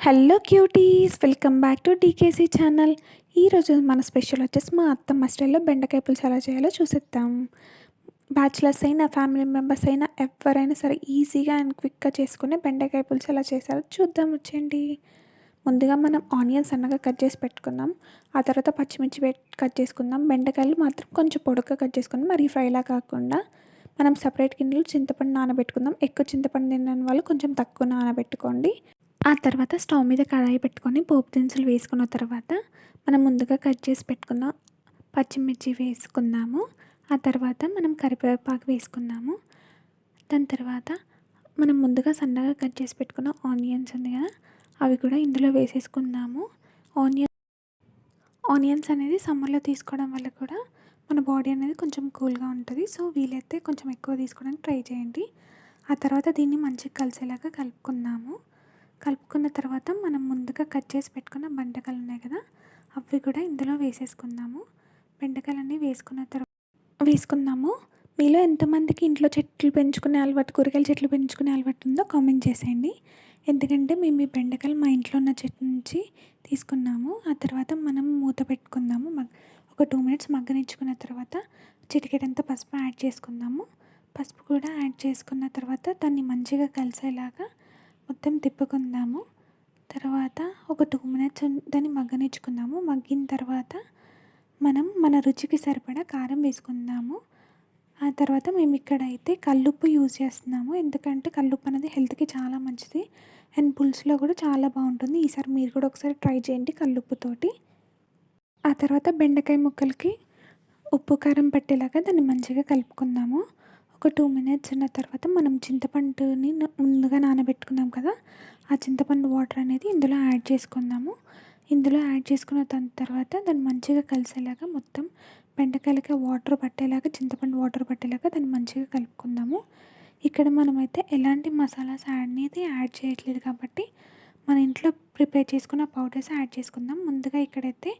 Hello cuties welcome back to DKC channel ఈరోజు మన special వచ్చేసి మా అత్తమ్మ స్టైల్లో బెండకాయ పులుసు ఎలా చేయాలో చూసిద్దాం. బ్యాచిలర్స్ అయినా ఫ్యామిలీ మెంబర్స్ అయినా ఎవరైనా సరే ఈజీగా అండ్ క్విక్గా చేసుకునే బెండకాయ పులుసు ఎలా చేశారో చూద్దాం వచ్చేయండి. ముందుగా మనం ఆనియన్స్ సన్నగా కట్ చేసి పెట్టుకుందాం. ఆ తర్వాత పచ్చిమిర్చి కట్ చేసుకుందాం. బెండకాయలు మాత్రం కొంచెం పొడుగ్గా కట్ చేసుకుందాం. మరి ఫ్రైలా కాకుండా మనం సపరేట్ గిన్నెలు చింతపండు నానబెట్టుకుందాం. ఎక్కువ చింతపండు తినని వాళ్ళు కొంచెం తక్కువ నానబెట్టుకోండి. ఆ తర్వాత స్టవ్ మీద కడాయి పెట్టుకొని పోపు దినుసులు వేసుకున్న తర్వాత మనం ముందుగా కట్ చేసి పెట్టుకున్న పచ్చిమిర్చి వేసుకున్నాము ఆ తర్వాత మనం కరివేపాకు వేసుకున్నాము దాని తర్వాత మనం ముందుగా సన్నగా కట్ చేసి పెట్టుకున్న ఆనియన్స్ ఉంది కదా అవి కూడా ఇందులో వేసేసుకున్నాము ఆనియన్ ఆనియన్స్ అనేది సమ్మర్లో తీసుకోవడం వల్ల కూడా మన బాడీ అనేది కొంచెం కూల్గా ఉంటుంది. సో వీలైతే కొంచెం ఎక్కువ తీసుకోవడానికి ట్రై చేయండి. ఆ తర్వాత దీన్ని మంచిగా కలిసేలాగా కలుపుకున్నాము కలుపుకున్న తర్వాత మనం ముందుగా కట్ చేసి పెట్టుకున్న బెండకాయలు ఉన్నాయి కదా అవి కూడా ఇందులో వేసేసుకుందాము. బెండకాయలన్నీ వేసుకున్న తర్వాత వేసుకుందాము. మీలో ఎంతమందికి ఇంట్లో చెట్లు పెంచుకునే అలవాటు కూరగాయల చెట్లు పెంచుకునే అలవాటు ఉందో కామెంట్ చేసేయండి. ఎందుకంటే మేము ఈ బెండకాయలు మా ఇంట్లో ఉన్న చెట్టు నుంచి తీసుకున్నాము. ఆ తర్వాత మనం మూత పెట్టుకుందాము. ఒక టూ మినిట్స్ మగ్గనిచ్చుకున్న తర్వాత చిటికెడంతా పసుపు యాడ్ చేసుకుందాము. పసుపు కూడా యాడ్ చేసుకున్న తర్వాత దాన్ని మంచిగా కలిసేలాగా మొత్తం తిప్పుకుందాము. తర్వాత ఒక టూ మినిట్స్ దాన్ని మగ్గనిచ్చుకుందాము. మగ్గిన తర్వాత మనం మన రుచికి సరిపడా కారం వేసుకుందాము. ఆ తర్వాత మేము ఇక్కడ అయితే కల్లుప్పు యూజ్ చేస్తున్నాము. ఎందుకంటే కల్లుప్పు అనేది హెల్త్కి చాలా మంచిది. అండ్ పులుసులో కూడా చాలా బాగుంటుంది. ఈసారి మీరు కూడా ఒకసారి ట్రై చేయండి కల్లుప్పుతోటి ఆ తర్వాత బెండకాయ ముక్కలకి ఉప్పు కారం పట్టేలాగా దాన్ని మంచిగా కలుపుకుందాము. ఒక టూ మినిట్స్ ఉన్న తర్వాత మనం చింతపండుని ముందుగా నానబెట్టుకున్నాం కదా ఆ చింతపండు వాటర్ అనేది ఇందులో యాడ్ చేసుకుందాము. ఇందులో యాడ్ చేసుకున్న దాని తర్వాత దాన్ని మంచిగా కలిసేలాగా మొత్తం బెండకాయలకి వాటర్ పట్టేలాగా చింతపండు వాటర్ పట్టేలాగా దాన్ని మంచిగా కలుపుకుందాము. ఇక్కడ మనమైతే ఎలాంటి మసాలాస్ అనేది యాడ్ చేయట్లేదు కాబట్టి మన ఇంట్లో ప్రిపేర్ చేసుకున్న పౌడర్స్ యాడ్ చేసుకుందాం. ముందుగా ఇక్కడైతే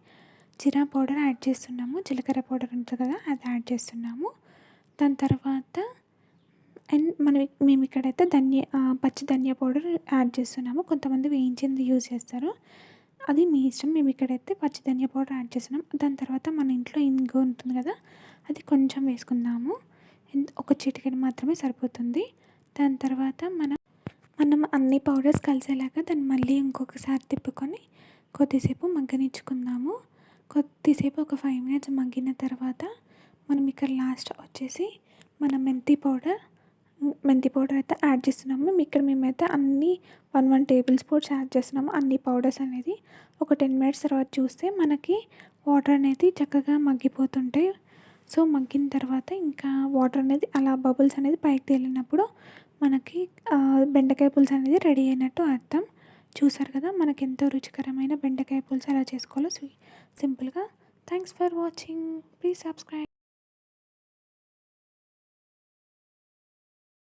జీరా పౌడర్ యాడ్ చేస్తున్నాము. జీలకర్ర పౌడర్ ఉంటుంది కదా అది యాడ్ చేస్తున్నాము. దాని తర్వాత అండ్ మనం మేము ఇక్కడైతే ధనియా పచ్చి ధనియా పౌడర్ యాడ్ చేస్తున్నాము. కొంతమంది వేయించింది యూజ్ చేస్తారు. అది మీ ఇష్టం. మేము ఇక్కడైతే పచ్చి ధనియా పౌడర్ యాడ్ చేస్తున్నాం. దాని తర్వాత మన ఇంట్లో ఇంగు ఉంటుంది కదా అది కొంచెం వేసుకుందాము. ఒక చిటికెడు మాత్రమే సరిపోతుంది. దాని తర్వాత మనం మనం అన్ని పౌడర్స్ కలిసేలాగా దాన్ని మళ్ళీ ఇంకొకసారి తిప్పుకొని కొద్దిసేపు మగ్గనిచ్చుకుందాము. కొద్దిసేపు ఒక ఫైవ్ మినిట్స్ మగ్గిన తర్వాత మనం ఇక్కడ లాస్ట్ వచ్చేసి మన మెంతి పౌడర్ మెంతి పౌడర్ అయితే యాడ్ చేస్తున్నాము. ఇక్కడ మేమైతే అన్ని one one tablespoons add చేస్తున్నాము. అన్ని పౌడర్స్ అనేది ఒక టెన్ మినిట్స్ తర్వాత చూస్తే మనకి వాటర్ అనేది చక్కగా మగ్గిపోతుంటాయి సో మగ్గిన తర్వాత ఇంకా వాటర్ అనేది అలా బబుల్స్ అనేది పైకి తేలినప్పుడు మనకి బెండకాయ పులుసు అనేది రెడీ అయినట్టు అర్థం. చూసారు కదా మనకి ఎంతో రుచికరమైన బెండకాయ పులుసు ఎలా చేసుకోవాలో. సింపుల్గా thanks for watching please subscribe